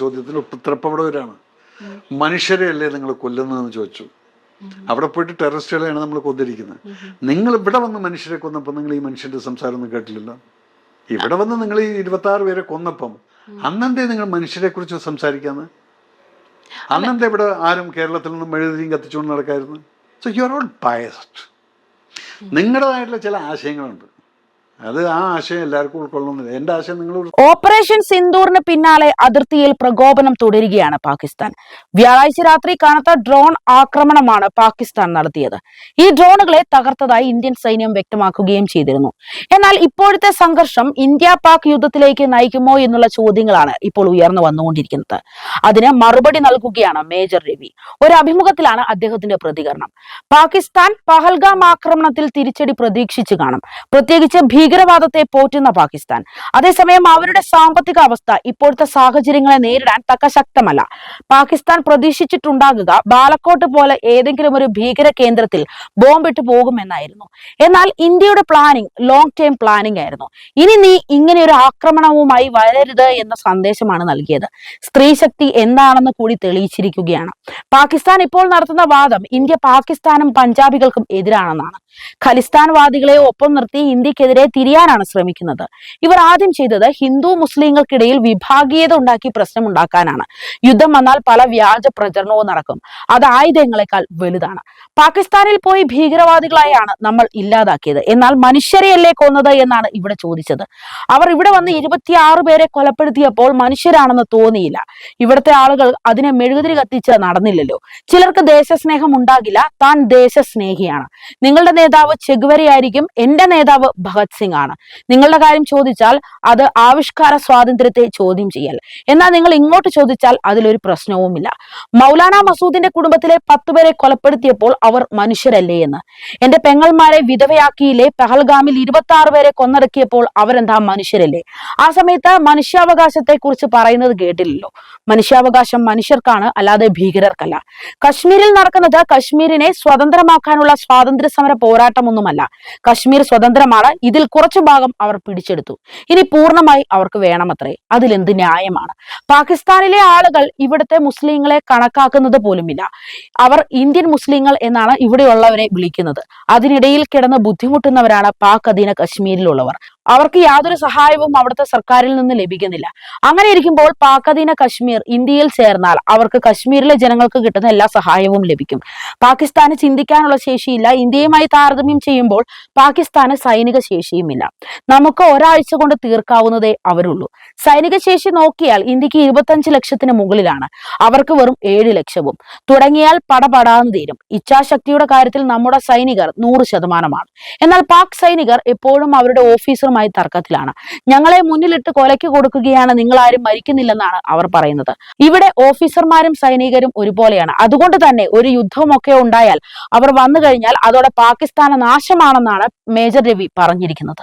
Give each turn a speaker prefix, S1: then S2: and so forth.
S1: ചോദ്യത്തിന് ഉത്തരപ്പവിടവരാണ് മനുഷ്യരെ അല്ലേ നിങ്ങൾ കൊല്ലുന്നതെന്ന് ചോദിച്ചു. അവിടെ പോയിട്ട് ടെററിസ്റ്റുകളെയാണ് നമ്മൾ കൊന്നിരിക്കുന്നത്. നിങ്ങൾ ഇവിടെ വന്ന് മനുഷ്യരെ കൊന്നപ്പോൾ നിങ്ങൾ ഈ മനുഷ്യന്റെ സംസാരം ഒന്നും കേട്ടില്ലല്ലോ? ഇവിടെ വന്ന് നിങ്ങൾ ഈ ഇരുപത്തി ആറ് പേരെ കൊന്നപ്പം അന്നെന്തേ നിങ്ങൾ മനുഷ്യരെ കുറിച്ച് സംസാരിക്കാന്ന്? അന്നെന്തേ ഇവിടെ ആരും കേരളത്തിൽ നിന്നും മെഴുതിയും കത്തിച്ചുകൊണ്ട് നടക്കായിരുന്നു? So you are all biased നിങ്ങളുടേതായിട്ടുള്ള ചില ആശയങ്ങളുണ്ട്. അത് ആ ആശയം എല്ലാവർക്കും ഉൾക്കൊള്ളുന്നില്ല. എന്റെ ആശയം നിങ്ങൾ
S2: ഓപ്പറേഷൻ സിന്ദൂറിന് പിന്നാലെ അതിർത്തിയിൽ പ്രകോപനം തുടരുകയാണ് പാകിസ്ഥാൻ. വ്യാഴാഴ്ച രാത്രി കനത്ത ഡ്രോൺ ആക്രമണമാണ് പാകിസ്ഥാൻ നടത്തിയത്. ഈ ഡ്രോണുകളെ തകർത്തതായി ഇന്ത്യൻ സൈന്യം വ്യക്തമാക്കുകയും ചെയ്തിരുന്നു. എന്നാൽ ഇപ്പോഴത്തെ സംഘർഷം ഇന്ത്യ പാക് യുദ്ധത്തിലേക്ക് നയിക്കുമോ എന്നുള്ള ചോദ്യങ്ങളാണ് ഇപ്പോൾ ഉയർന്നു വന്നുകൊണ്ടിരിക്കുന്നത്. അതിന് മറുപടി നൽകുകയാണ് മേജർ രവി. ഒരു അഭിമുഖത്തിലാണ് അദ്ദേഹത്തിന്റെ പ്രതികരണം. പാകിസ്ഥാൻ പഹൽഗാം ആക്രമണത്തിൽ തിരിച്ചടി പ്രതീക്ഷിച്ചു കാണും. പ്രത്യേകിച്ച് ഭീകരവാദത്തെ പോറ്റുന്ന പാകിസ്ഥാൻ. അതേസമയം അവരുടെ സാമ്പത്തിക അവസ്ഥ ഇപ്പോഴത്തെ സാഹചര്യങ്ങളെ നേരിടാൻ തക്ക ശക്തമല്ല. പാകിസ്ഥാൻ പ്രതീക്ഷിച്ചിട്ടുണ്ടാകുക ബാലക്കോട്ട് പോലെ ഏതെങ്കിലും ഒരു ഭീകര കേന്ദ്രത്തിൽ ബോംബിട്ട് പോകുമെന്നായിരുന്നു. എന്നാൽ ഇന്ത്യയുടെ പ്ലാനിംഗ് ലോങ് ടേം പ്ലാനിംഗ് ആയിരുന്നു. ഇനി നീ ഇങ്ങനെ ഒരു ആക്രമണവുമായി വരരുത് എന്ന സന്ദേശമാണ് നൽകിയത്. സ്ത്രീ ശക്തി എന്താണെന്ന് കൂടി തെളിയിച്ചിരിക്കുകയാണ്. പാകിസ്ഥാൻ ഇപ്പോൾ നടത്തുന്ന വാദം ഇന്ത്യ പാകിസ്ഥാനും പഞ്ചാബികൾക്കും എതിരാണെന്നാണ്. ഖലിസ്ഥാൻവാദികളെ ഒപ്പം നിർത്തി ഇന്ത്യക്കെതിരെ തിരിയാനാണ് ശ്രമിക്കുന്നത്. ഇവർ ആദ്യം ചെയ്തത് ഹിന്ദു മുസ്ലിങ്ങൾക്കിടയിൽ വിഭാഗീയത ഉണ്ടാക്കി പ്രശ്നമുണ്ടാക്കാനാണ് യുദ്ധം വന്നാൽ പല വ്യാജ പ്രചരണവും നടക്കും. അത് ആയുധങ്ങളെക്കാൾ വലുതാണ്. പാകിസ്ഥാനിൽ പോയി ഭീകരവാദികളായാണ് നമ്മൾ ഇല്ലാതാക്കിയത്. എന്നാൽ മനുഷ്യരെയല്ലേ കൊന്നത് എന്നാണ് ഇവിടെ ചോദിച്ചത്. അവർ ഇവിടെ വന്ന് ഇരുപത്തിയാറ് പേരെ കൊലപ്പെടുത്തിയപ്പോൾ മനുഷ്യരാണെന്ന് തോന്നിയില്ല. ഇവിടുത്തെ ആളുകൾ അതിനെ മെഴുകുതിരി കത്തിച്ച് നടന്നില്ലല്ലോ. ചിലർക്ക് ദേശസ്നേഹം ഉണ്ടാകില്ല. താൻ ദേശസ്നേഹിയാണ്. നിങ്ങളുടെ നേതാവ് ചെഗുവരയായിരിക്കും. എന്റെ നേതാവ് ഭഗത് സിംഗ്. ആണ്. നിങ്ങളുടെ കാര്യം ചോദിച്ചാൽ അത് ആവിഷ്കാര സ്വാതന്ത്ര്യത്തെ ചോദ്യം ചെയ്യൽ. എന്നാൽ നിങ്ങൾ ഇങ്ങോട്ട് ചോദിച്ചാൽ അതിലൊരു പ്രശ്നവുമില്ല. മൗലാന മസൂദിന്റെ കുടുംബത്തിലെ പത്തുപേരെ കൊലപ്പെടുത്തിയപ്പോൾ അവർ മനുഷ്യരല്ലേ എന്ന്. എന്റെ പെങ്ങൾമാരെ വിധവയാക്കിയിലെ പെഹൽഗാമിൽ ഇരുപത്തി ആറ് പേരെ കൊന്നടക്കിയപ്പോൾ അവരെന്താ മനുഷ്യരല്ലേ? ആ സമയത്ത് മനുഷ്യാവകാശത്തെ കുറിച്ച് പറയുന്നത് കേട്ടില്ലല്ലോ. മനുഷ്യാവകാശം മനുഷ്യർക്കാണ് അല്ലാതെ ഭീകരർക്കല്ല. കശ്മീരിൽ നടക്കുന്നത് കശ്മീരിനെ സ്വതന്ത്രമാക്കാനുള്ള സ്വാതന്ത്ര്യ സമര പോരാട്ടമൊന്നുമല്ല. കശ്മീർ സ്വതന്ത്രമാണ് ഇതിൽ കുറച്ചു ഭാഗം അവർ പിടിച്ചെടുത്തു. ഇനി പൂർണമായി അവർക്ക് വേണമത്രേ. അതിലെന്ത് ന്യായമാണ്? പാകിസ്ഥാനിലെ ആളുകൾ ഇവിടുത്തെ മുസ്ലിങ്ങളെ കണക്കാക്കുന്നത് പോലുമില്ല. അവർ ഇന്ത്യൻ മുസ്ലിങ്ങൾ എന്നാണ് ഇവിടെയുള്ളവരെ വിളിക്കുന്നത്. അതിനിടയിൽ കിടന്ന് ബുദ്ധിമുട്ടുന്നവരാണ് പാക് അധീന കശ്മീരിലുള്ളവർ. അവർക്ക് യാതൊരു സഹായവും അവിടുത്തെ സർക്കാരിൽ നിന്ന് ലഭിക്കുന്നില്ല. അങ്ങനെ ഇരിക്കുമ്പോൾ പാക് അധീന കശ്മീർ ഇന്ത്യയിൽ ചേർന്നാൽ അവർക്ക് കശ്മീരിലെ ജനങ്ങൾക്ക് കിട്ടുന്ന എല്ലാ സഹായവും ലഭിക്കും. പാകിസ്ഥാന് ചിന്തിക്കാനുള്ള ശേഷിയില്ല. ഇന്ത്യയുമായി താരതമ്യം ചെയ്യുമ്പോൾ പാകിസ്ഥാന് സൈനിക ശേഷിയുമില്ല നമുക്ക് ഒരാഴ്ച കൊണ്ട് തീർക്കാവുന്നതേ അവരുള്ളൂ. സൈനിക ശേഷി നോക്കിയാൽ ഇന്ത്യയ്ക്ക് ഇരുപത്തഞ്ച് ലക്ഷത്തിന് മുകളിലാണ്. അവർക്ക് വെറും ഏഴ് ലക്ഷവും. തുടങ്ങിയാൽ പടപടാന്ന് തീരും. ഇച്ഛാശക്തിയുടെ കാര്യത്തിൽ നമ്മുടെ സൈനികർ നൂറ് ശതമാനമാണ്. എന്നാൽ പാക് സൈനികർ എപ്പോഴും അവരുടെ ഓഫീസറുമായി തർക്കത്തിലാണ്. ഞങ്ങളെ മുന്നിലിട്ട് കൊലയ്ക്ക് കൊടുക്കുകയാണ് നിങ്ങൾ ആരും മരിക്കുന്നില്ലെന്നാണ് അവർ പറയുന്നത്. ഇവിടെ ഓഫീസർമാരും സൈനികരും ഒരുപോലെയാണ്. അതുകൊണ്ട് തന്നെ ഒരു യുദ്ധമൊക്കെ ഉണ്ടായാൽ അവർ വന്നു കഴിഞ്ഞാൽ അതോടെ പാകിസ്ഥാന നാശമാണെന്നാണ് മേജർ രവി പറഞ്ഞിരിക്കുന്നത്.